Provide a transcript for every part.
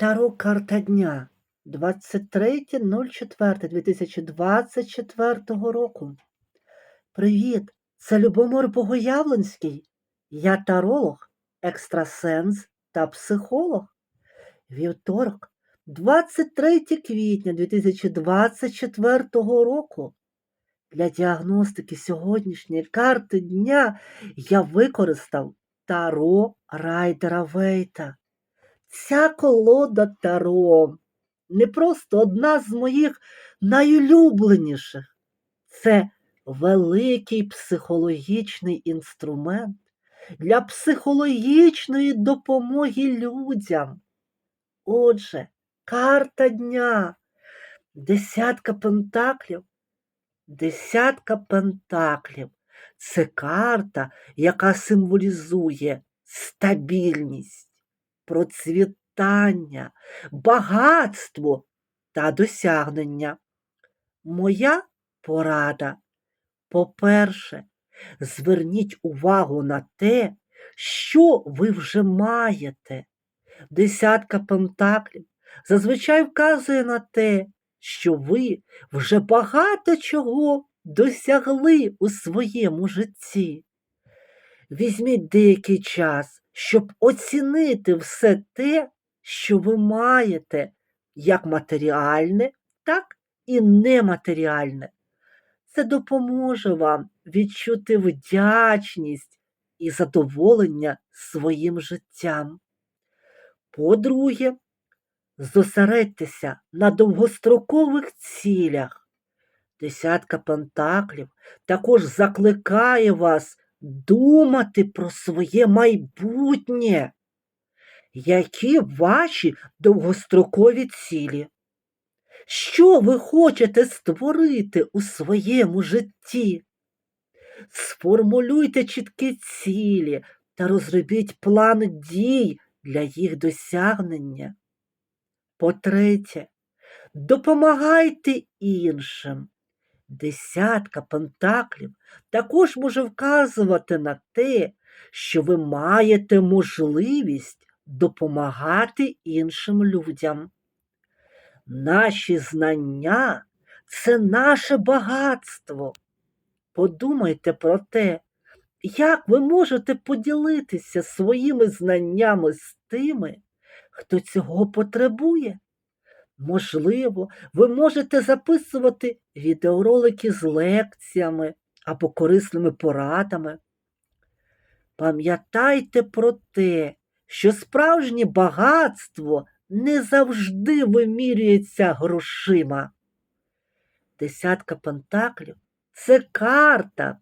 Таро карта дня 23.04.2024 року. Привіт! Це Любомир Богоявленський. Я таролог, екстрасенс та психолог. Вівторок, 23 квітня 2024 року. Для діагностики сьогоднішньої карти дня я використав Таро Райдера Вейта. Ця колода Таро не просто одна з моїх найулюбленіших. Це великий психологічний інструмент для психологічної допомоги людям. Отже, карта дня, десятка пентаклів. Десятка пентаклів це карта, яка символізує стабільність, процвітання, багатство та досягнення. Моя порада. По-перше, зверніть увагу на те, що ви вже маєте. Десятка пентаклів зазвичай вказує на те, що ви вже багато чого досягли у своєму житті. Візьміть деякий час, щоб оцінити все те, що ви маєте, як матеріальне, так і нематеріальне. Це допоможе вам відчути вдячність і задоволення своїм життям. По-друге, зосередьтеся на довгострокових цілях. Десятка пентаклів також закликає вас думати про своє майбутнє. Які ваші довгострокові цілі? Що ви хочете створити у своєму житті? Сформулюйте чіткі цілі та розробіть план дій для їх досягнення. По-третє, допомагайте іншим. Десятка пентаклів також може вказувати на те, що ви маєте можливість допомагати іншим людям. Наші знання це наше багатство. Подумайте про те, як ви можете поділитися своїми знаннями з тими, хто цього потребує. Можливо, ви можете записувати відеоролики з лекціями або корисними порадами. Пам'ятайте про те, що справжнє багатство не завжди вимірюється грошима. Десятка пентаклів це карта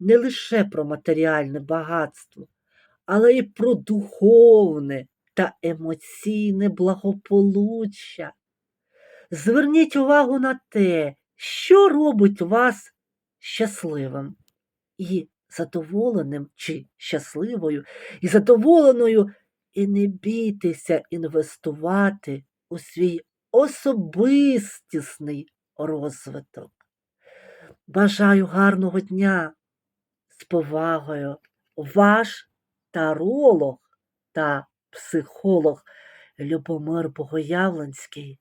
не лише про матеріальне багатство, але й про духовне та емоційне благополуччя. Зверніть увагу на те, що робить вас щасливим і задоволеним чи щасливою, і задоволеною, і не бійтеся інвестувати у свій особистісний розвиток. Бажаю гарного дня з повагою, ваш таролог та психолог Любомир Богоявленський.